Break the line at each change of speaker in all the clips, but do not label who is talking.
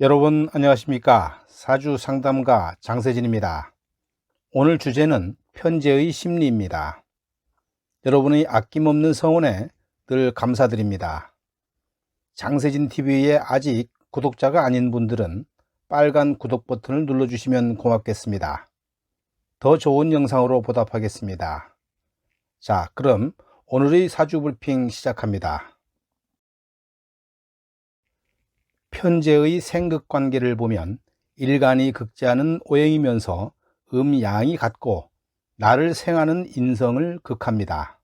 여러분 안녕하십니까? 사주 상담가 장세진입니다. 오늘 주제는 편제의 심리입니다. 여러분의 아낌없는 성원에 늘 감사드립니다. 장세진 TV에 아직 구독자가 아닌 분들은 빨간 구독 버튼을 눌러주시면 고맙겠습니다. 더 좋은 영상으로 보답하겠습니다. 자 그럼 오늘의 사주 불핑 시작합니다 편제의 생극 관계를 보면 일간이 극제하는 오행이면서 음양이 같고 나를 생하는 인성을 극합니다.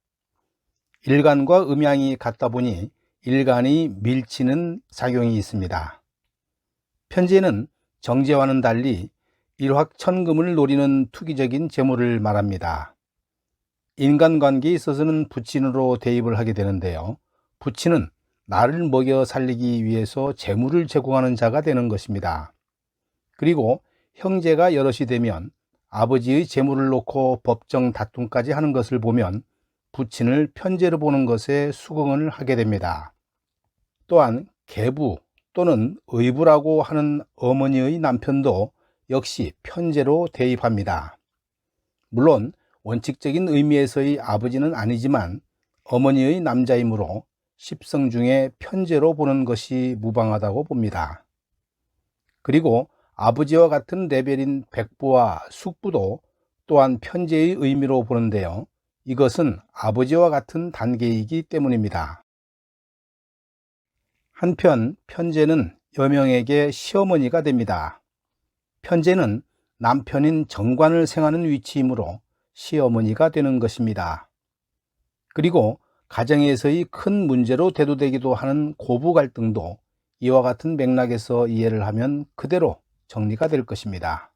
일간과 음양이 같다 보니 일간이 밀치는 작용이 있습니다. 편제는 정제와는 달리 일확천금을 노리는 투기적인 재물을 말합니다. 인간관계에 있어서는 부친으로 대입을 하게 되는데요. 부친은 나를 먹여 살리기 위해서 재물을 제공하는 자가 되는 것입니다. 그리고 형제가 여럿이 되면 아버지의 재물을 놓고 법정 다툼까지 하는 것을 보면 부친을 편제로 보는 것에 수긍을 하게 됩니다. 또한 계부 또는 의부라고 하는 어머니의 남편도 역시 편제로 대입합니다. 물론 원칙적인 의미에서의 아버지는 아니지만 어머니의 남자이므로 십성 중에 편제로 보는 것이 무방하다고 봅니다. 그리고 아버지와 같은 레벨인 백부와 숙부도 또한 편제의 의미로 보는데요. 이것은 아버지와 같은 단계이기 때문입니다. 한편 편제는 여명에게 시어머니가 됩니다. 편제는 남편인 정관을 생하는 위치이므로 시어머니가 되는 것입니다. 그리고 가정에서의 큰 문제로 대두되기도 하는 고부 갈등도 이와 같은 맥락에서 이해를 하면 그대로 정리가 될 것입니다.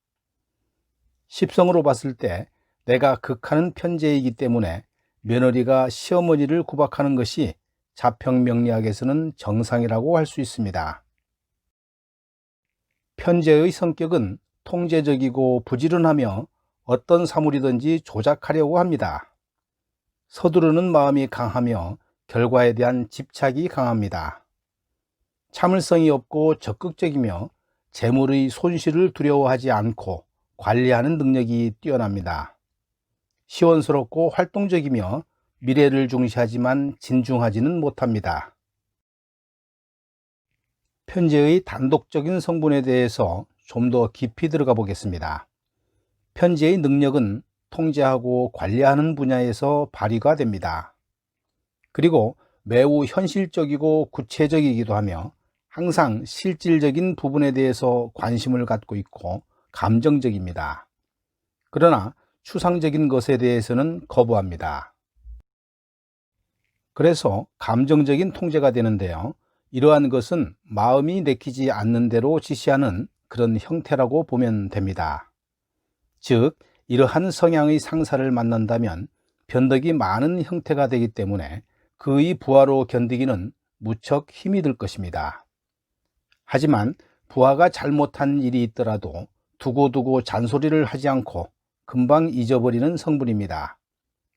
십성으로 봤을 때 내가 극하는 편제이기 때문에 며느리가 시어머니를 구박하는 것이 자평명리학에서는 정상이라고 할 수 있습니다. 편제의 성격은 통제적이고 부지런하며 어떤 사물이든지 조작하려고 합니다. 서두르는 마음이 강하며 결과에 대한 집착이 강합니다. 참을성이 없고 적극적이며 재물의 손실을 두려워하지 않고 관리하는 능력이 뛰어납니다. 시원스럽고 활동적이며 미래를 중시하지만 진중하지는 못합니다. 편제의 단독적인 성분에 대해서 좀 더 깊이 들어가 보겠습니다. 편제의 능력은 통제하고 관리하는 분야에서 발휘가 됩니다. 그리고 매우 현실적이고 구체적이기도 하며 항상 실질적인 부분에 대해서 관심을 갖고 있고 감정적입니다. 그러나 추상적인 것에 대해서는 거부합니다. 그래서 감정적인 통제가 되는데요. 이러한 것은 마음이 내키지 않는 대로 지시하는 그런 형태라고 보면 됩니다. 즉, 이러한 성향의 상사를 만난다면 변덕이 많은 형태가 되기 때문에 그의 부하로 견디기는 무척 힘이 들 것입니다. 하지만 부하가 잘못한 일이 있더라도 두고두고 잔소리를 하지 않고 금방 잊어버리는 성분입니다.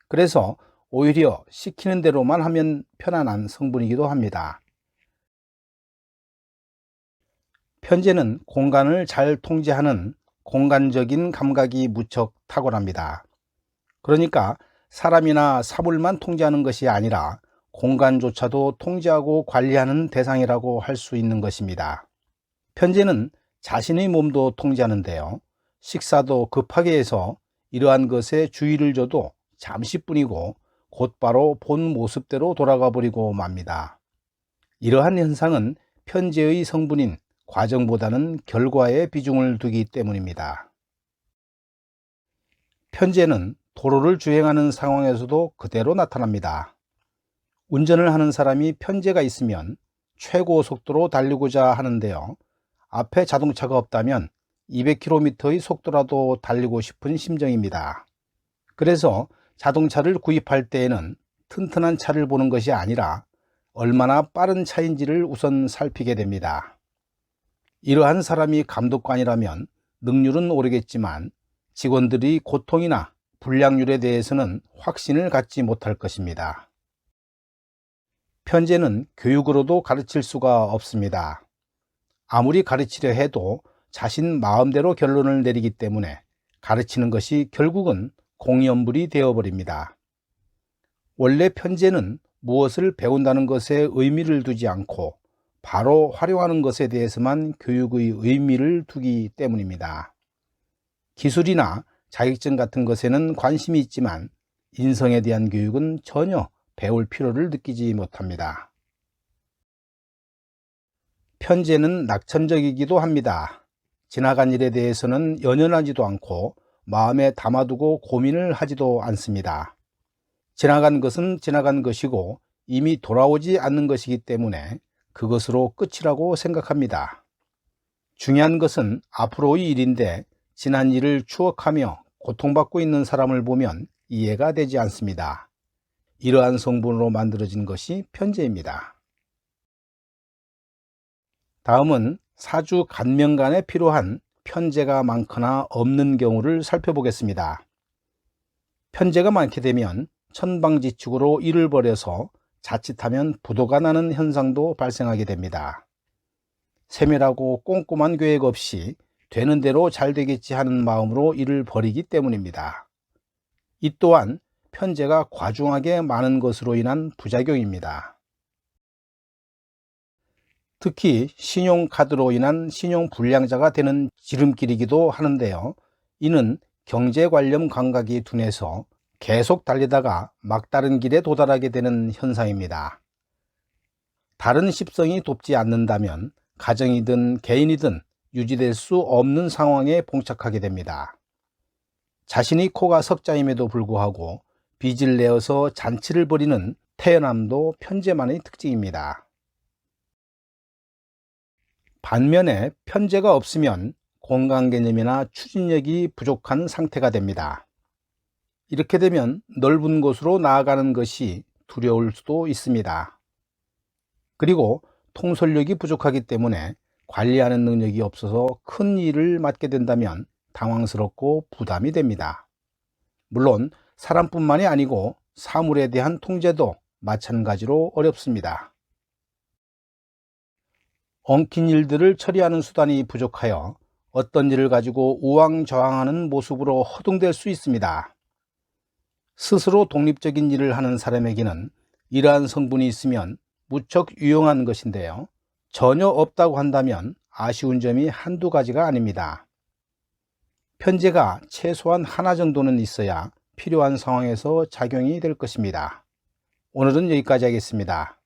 그래서 오히려 시키는 대로만 하면 편안한 성분이기도 합니다. 편제는 공간을 잘 통제하는 공간적인 감각이 무척 탁월합니다. 그러니까 사람이나 사물만 통제하는 것이 아니라 공간조차도 통제하고 관리하는 대상이라고 할 수 있는 것입니다. 편제는 자신의 몸도 통제하는데요. 식사도 급하게 해서 이러한 것에 주의를 줘도 잠시뿐이고 곧바로 본 모습대로 돌아가 버리고 맙니다. 이러한 현상은 편제의 성분인 과정보다는 결과에 비중을 두기 때문입니다. 편제는 도로를 주행하는 상황에서도 그대로 나타납니다. 운전을 하는 사람이 편제가 있으면 최고 속도로 달리고자 하는데요. 앞에 자동차가 없다면 200km의 속도라도 달리고 싶은 심정입니다. 그래서 자동차를 구입할 때에는 튼튼한 차를 보는 것이 아니라 얼마나 빠른 차인지를 우선 살피게 됩니다. 이러한 사람이 감독관이라면 능률은 오르겠지만 직원들이 고통이나 불량률에 대해서는 확신을 갖지 못할 것입니다. 편제는 교육으로도 가르칠 수가 없습니다. 아무리 가르치려 해도 자신 마음대로 결론을 내리기 때문에 가르치는 것이 결국은 공연불이 되어버립니다. 원래 편제는 무엇을 배운다는 것에 의미를 두지 않고 바로 활용하는 것에 대해서만 교육의 의미를 두기 때문입니다. 기술이나 자격증 같은 것에는 관심이 있지만 인성에 대한 교육은 전혀 배울 필요를 느끼지 못합니다. 편제는 낙천적이기도 합니다. 지나간 일에 대해서는 연연하지도 않고 마음에 담아두고 고민을 하지도 않습니다. 지나간 것은 지나간 것이고 이미 돌아오지 않는 것이기 때문에 그것으로 끝이라고 생각합니다. 중요한 것은 앞으로의 일인데 지난 일을 추억하며 고통받고 있는 사람을 보면 이해가 되지 않습니다. 이러한 성분으로 만들어진 것이 편제입니다. 다음은 사주 간명간에 필요한 편제가 많거나 없는 경우를 살펴보겠습니다. 편제가 많게 되면 천방지축으로 일을 벌여서 자칫하면 부도가 나는 현상도 발생하게 됩니다. 세밀하고 꼼꼼한 계획 없이 되는 대로 잘 되겠지 하는 마음으로 일을 벌이기 때문입니다. 이 또한 편제가 과중하게 많은 것으로 인한 부작용입니다. 특히 신용카드로 인한 신용불량자가 되는 지름길이기도 하는데요. 이는 경제 관련 감각이 둔해서 계속 달리다가 막다른 길에 도달하게 되는 현상입니다. 다른 십성이 돕지 않는다면 가정이든 개인이든 유지될 수 없는 상황에 봉착하게 됩니다. 자신이 코가 석자임에도 불구하고 빚을 내어서 잔치를 벌이는 태어남도 편제만의 특징입니다. 반면에 편제가 없으면 공간 개념이나 추진력이 부족한 상태가 됩니다. 이렇게 되면 넓은 곳으로 나아가는 것이 두려울 수도 있습니다. 그리고 통솔력이 부족하기 때문에 관리하는 능력이 없어서 큰 일을 맡게 된다면 당황스럽고 부담이 됩니다. 물론 사람뿐만이 아니고 사물에 대한 통제도 마찬가지로 어렵습니다. 엉킨 일들을 처리하는 수단이 부족하여 어떤 일을 가지고 우왕좌왕하는 모습으로 허둥댈 수 있습니다. 스스로 독립적인 일을 하는 사람에게는 이러한 성분이 있으면 무척 유용한 것인데요. 전혀 없다고 한다면 아쉬운 점이 한두 가지가 아닙니다. 편제가 최소한 하나 정도는 있어야 필요한 상황에서 작용이 될 것입니다. 오늘은 여기까지 하겠습니다.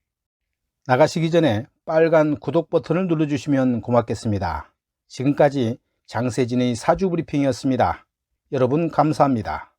나가시기 전에 빨간 구독 버튼을 눌러주시면 고맙겠습니다. 지금까지 장세진의 사주 브리핑이었습니다. 여러분 감사합니다.